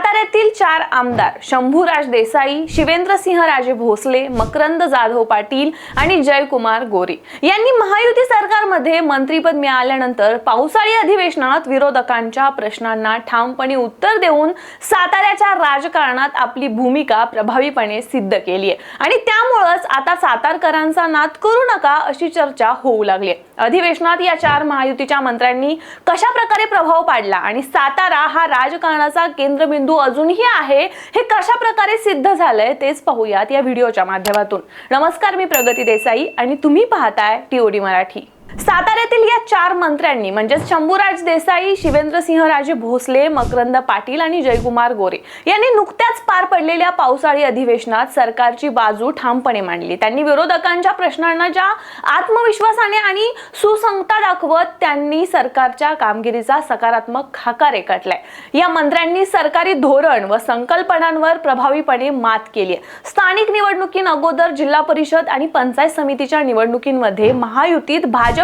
trata साताऱ्यातील चार आमदार शंभूराज देसाई शिवेंद्रसिंह राजे भोसले मकरंद जाधव पाटील आणि जयकुमार गोरे यांनी महायुती सरकारमध्ये मंत्रीपद मिळाल्यानंतर पावसाळी अधिवेशनात विरोधकांच्या प्रश्नांना ठामपणे उत्तर देऊन साताऱ्याच्या राजकारणात आपली भूमिका प्रभावीपणे सिद्ध केली आहे आणि त्यामुळंच आता सातारकरांचा नाद करू नका अशी चर्चा होऊ लागली आहे अधिवेशनात या चार महायुतीच्या मंत्र्यांनी कशा प्रकारे प्रभाव पाडला आणि सातारा हा राजकारणाचा केंद्रबिंदू अजूनही आहे हे कशा प्रकारे सिद्ध झालंय तेच पाहूयात या व्हिडिओच्या माध्यमातून. नमस्कार मी प्रगती देसाई आणि तुम्ही पाहताय टीओडी मराठी. साताऱ्यातील या चार मंत्र्यांनी म्हणजेच शंभूराज देसाई शिवेंद्रसिंह राजे भोसले मकरंद पाटील आणि जयकुमार गोरे यांनी नुकत्याच पार पडलेल्या पावसाळी अधिवेशनात सरकारची बाजू ठामपणे मांडली. त्यांनी विरोधकांच्या प्रश्नांना ज्या आत्मविश्वासाने आणि सुसंगता दाखवत त्यांनी सरकारच्या कामगिरीचा सकारात्मक खाका रेखाटलाय या मंत्र्यांनी सरकारी धोरण व संकल्पनांवर प्रभावीपणे मात केली आहे. स्थानिक निवडणुकीन अगोदर जिल्हा परिषद आणि पंचायत समितीच्या निवडणुकींमध्ये महायुतीत भाजप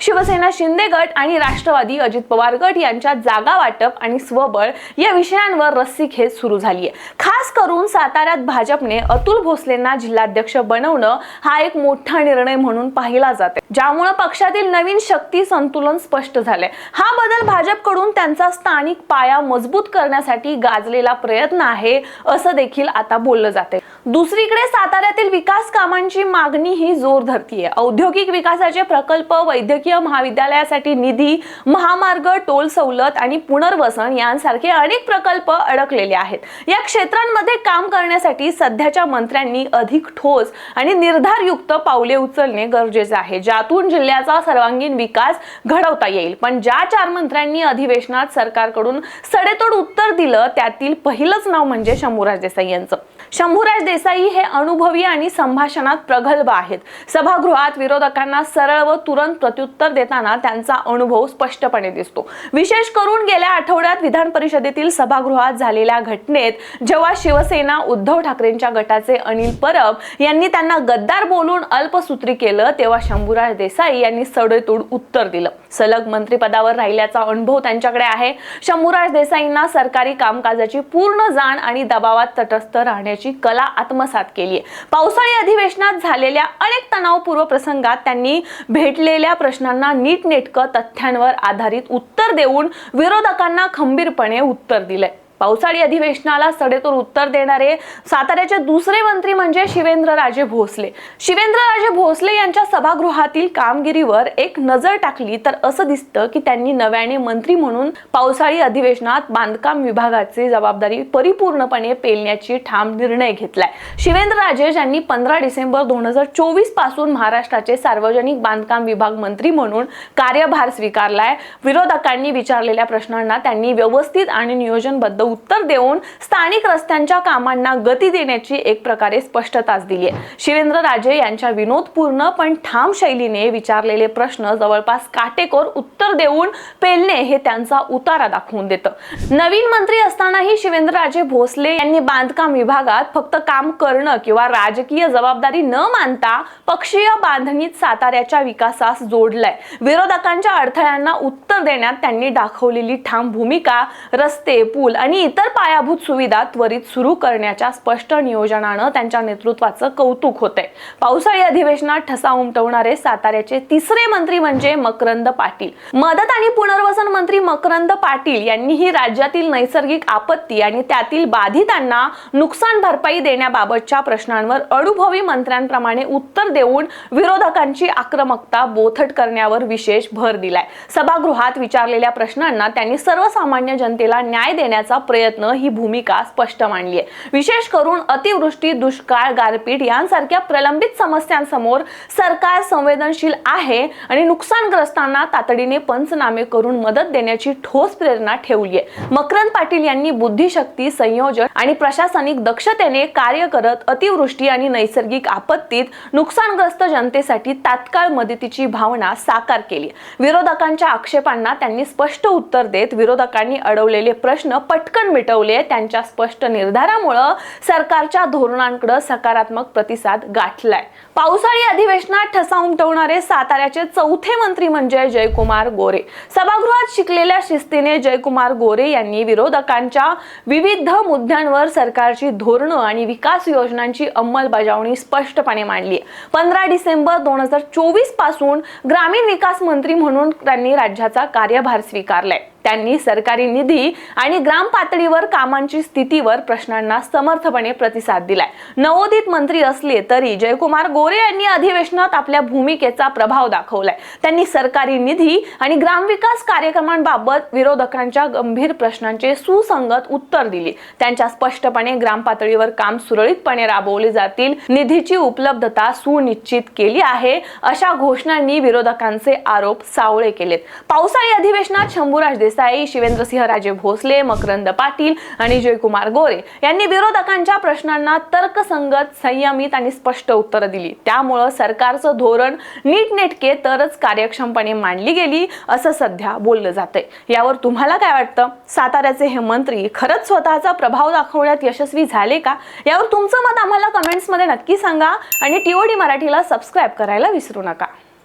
शिवसेना शिंदे गट आणि राष्ट्रवादी अजित पवार गट यांच्या जागा वाटप आणि स्वबळ या विषयांवर रस्सीखेच सुरू झाली आहे खास करून साताऱ्यात भाजपने अतुल भोसलेंना जिल्हाध्यक्ष बनवणं हा एक मोठा निर्णय म्हणून पाहिला जाते ज्यामुळे पक्षातील नवीन शक्ती संतुलन स्पष्ट झाले हा बदल भाजपकडून त्यांचा स्थानिक पाया मजबूत करण्यासाठी गाजलेला प्रयत्न आहे असं देखील आता बोललं जाते दुसरीकडे साताऱ्यातील विकास कामांची मागणी ही जोर धरतीये. औद्योगिक विकासाचे प्रकल्प वैद्यकीय महाविद्यालयासाठी निधी महामार्ग टोल सवलत आणि पुनर्वसन यांसारखे अनेक प्रकल्प अडकलेले आहेत. या क्षेत्रांमध्ये काम करण्यासाठी सध्याच्या मंत्र्यांनी अधिक ठोस आणि निर्धारयुक्त पावले उचलणे गरजेचे आहे. ज्यातून जिल्ह्याचा सर्वांगीण विकास घडवता येईल. पण ज्या चार मंत्र्यांनी अधिवेशनात सरकारकडून सडेतोड उत्तर दिलं त्यातील पहिलंच नाव म्हणजे शंभूराज देसाई यांचं शंभूराज देसाई हे अनुभवी आणि संभाषणात प्रगल्भ आहेत. सभागृहात विरोधकांना सरळ व तुरंत प्रत्युत्तर देताना त्यांचा अनुभव स्पष्टपणे दिसतो. विशेष करून गेल्या आठवड्यात विधान परिषदेतील सभागृहात झालेल्या घटनेत जेव्हा शिवसेना उद्धव ठाकरेंच्या गटाचे अनिल परब यांनी त्यांना गद्दार बोलून अल्पसूत्री केलं तेव्हा शंभूराज देसाई यांनी सडेतोड उत्तर दिलं. सलग मंत्रिपदावर राहिल्याचा अनुभव त्यांच्याकडे आहे. शंभूराज देसाईंना सरकारी कामकाजाची पूर्ण जाण आणि दबावात तटस्थ राहण्याची कला आत्मसात केली आहे. पावसाळी अधिवेशनात झालेल्या अनेक तणावपूर्व प्रसंगात त्यांनी भेटलेल्या प्रश्नांना नीटनेटकं तथ्यांवर आधारित उत्तर देऊन विरोधकांना खंबीरपणे उत्तर दिलंय. पावसाळी अधिवेशनाला सडेतोड उत्तर देणारे साताऱ्याचे दुसरे मंत्री म्हणजे शिवेंद्रराजे भोसले. शिवेंद्रराजे भोसले यांच्या सभागृहातील कामगिरीवर एक नजर टाकली तर असं दिसतं की त्यांनी नव्याने मंत्री म्हणून पावसाळी अधिवेशनात बांधकाम विभागाची जबाबदारी परिपूर्णपणे पेलण्याची ठाम निर्णय घेतलाय. शिवेंद्रराजे यांनी पंधरा डिसेंबर दोन हजार चोवीसपासून महाराष्ट्राचे सार्वजनिक बांधकाम विभाग मंत्री म्हणून कार्यभार स्वीकारलाय विरोधकांनी विचारलेल्या प्रश्नांना त्यांनी व्यवस्थित आणि नियोजनबद्ध उत्तर देऊन स्थानिक रस्त्यांच्या कामांना गती देण्याची एक प्रकारे स्पष्टताच दिली आहे. शिवेंद्र राजे यांच्या विनोदपूर्ण पण ठाम शैलीने विचारलेले प्रश्न जवळपास काटेकोर उत्तर देऊन पेलणे हे त्यांचा उतारा दाखवून देतं. नवीन मंत्री असतानाही शिवेंद्र राजे भोसले यांनी बांधकाम विभागात फक्त काम करणं किंवा राजकीय जबाबदारी न मानता पक्षीय बांधणीत साताऱ्याच्या विकासास जोडलाय. विरोधकांच्या अडथळ्यांना उत्तर देण्यात त्यांनी दाखवलेली ठाम भूमिका रस्ते पूल आणि इतर पायाभूत सुविधा त्वरित सुरू करण्याच्या स्पष्ट नियोजनानं त्यांच्या नेतृत्वाचं कौतुक होतंय. पावसाळी अधिवेशनात ठसा उमटवणारे साताऱ्याचे तिसरे मंत्री म्हणजे मकरंद पाटील. मदत आणि पुनर्वसन मंत्री मकरंद पाटील यांनीही राज्यातील नैसर्गिक आपत्ती आणि त्यातील बाधितांना नुकसान भरपाई देण्याबाबतच्या प्रश्नांवर अनुभवी मंत्र्यांप्रमाणे उत्तर देऊन विरोधकांची आक्रमकता बोथट करण्यावर विशेष भर दिलाय. सभागृहात विचारलेल्या प्रश्नांना त्यांनी सर्वसामान्य जनतेला न्याय देण्याचा प्रयत्न ही भूमिका स्पष्ट मांडली आहे. विशेष करून अतिवृष्टी दुष्काळ गारपीट यांसारख्या प्रलंबित समस्यांसमोर सरकार संवेदनशील आहे आणि नुकसानग्रस्तांना तातडीने पंचनामे करून मदत देण्याची ठोस प्रेरणा ठेवली आहे. मकरंद पाटील यांनी बुद्धिशक्ती संयोजन आणि प्रशासनिक दक्षतेने कार्य करत अतिवृष्टी आणि नैसर्गिक आपत्तीत नुकसानग्रस्त जनतेसाठी तात्काळ मदतीची भावना साकार केली विरोधकांच्या आक्षेपांना त्यांनी स्पष्ट उत्तर देत विरोधकांनी अडवलेले प्रश्न पटकन झटकन मिटवले त्यांच्या स्पष्ट निर्धारामुळं सरकारच्या धोरणांकडे सकारात्मक प्रतिसाद गाठलाय. पावसाळी अधिवेशनात ठसा उमटवणारे साताऱ्याचे चौथे मंत्री म्हणजे जयकुमार गोरे. सभागृहात शिकलेल्या शिस्तीने जयकुमार गोरे यांनी विरोधकांच्या विविध मुद्द्यांवर सरकारची धोरणं आणि विकास योजनांची अंमलबजावणी स्पष्टपणे मांडली पंधरा डिसेंबर दोन हजार चोवीसपासून ग्रामीण विकास मंत्री म्हणून त्यांनी राज्याचा कार्यभार स्वीकारलाय. त्यांनी सरकारी निधी आणि ग्राम पातळीवर कामांची स्थितीवर प्रश्नांना समर्थपणे प्रतिसाद दिलाय. नवोदित मंत्री असले तरी जयकुमार गोरे यांनी अधिवेशनात आपल्या भूमिकेचा प्रभाव दाखवलाय. त्यांनी सरकारी निधी आणि ग्रामविकास कार्यक्रमांबाबत विरोधकांच्या गंभीर प्रश्नांचे सुसंगत उत्तर दिली. त्यांच्या स्पष्टपणे ग्राम पातळीवर काम सुरळीतपणे राबवले जातील निधीची उपलब्धता सुनिश्चित केली आहे अशा घोषणांनी विरोधकांचे आरोप सावळे केलेत. पावसाळी अधिवेशनात शंभूराज देसाई शिवेंद्रसिंह राजे भोसले मकरंद पाटील आणि जयकुमार गोरे यांनी विरोधकांच्या प्रश्नांना तर्कसंगत संयमित आणि स्पष्ट उत्तरं दिली. त्यामुळं सरकारचं धोरण नीटनेटके तरच कार्यक्षमपणे मांडली गेली असं सध्या बोललं जातंय. यावर तुम्हाला काय वाटतं? साताऱ्याचे हे मंत्री खरंच स्वतःचा प्रभाव दाखवण्यात यशस्वी झाले का? यावर तुमचं मत आम्हाला कमेंट्समध्ये नक्की सांगा आणि टीओडी मराठीला सबस्क्राईब करायला विसरू नका.